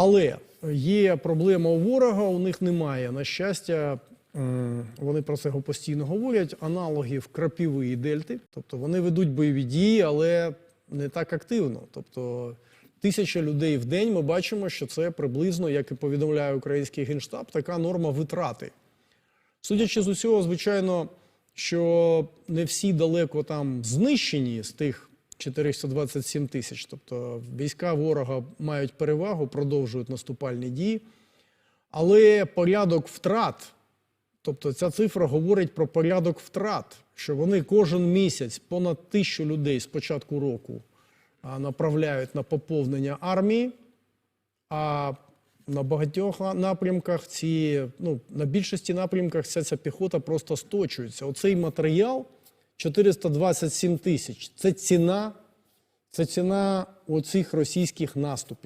Але є проблема у ворога, у них немає. На щастя, вони про це постійно говорять. Аналогів крапіви і дельти. Тобто вони ведуть бойові дії, але не так активно. Тобто тисяча людей в день ми бачимо, що це приблизно, як і повідомляє український генштаб, така норма витрати. Судячи з усього, звичайно, що не всі далеко там знищені з тих 427 тисяч. Тобто війська ворога мають перевагу, продовжують наступальні дії. Але порядок втрат, тобто ця цифра говорить про порядок втрат, що вони кожен місяць понад тисячу людей з початку року направляють на поповнення армії. А на багатьох напрямках ці, ну, на більшості напрямках вся ця піхота просто сточується. Оцей матеріал 427 тисяч. Це ціна, це ціна оцих російських наступів.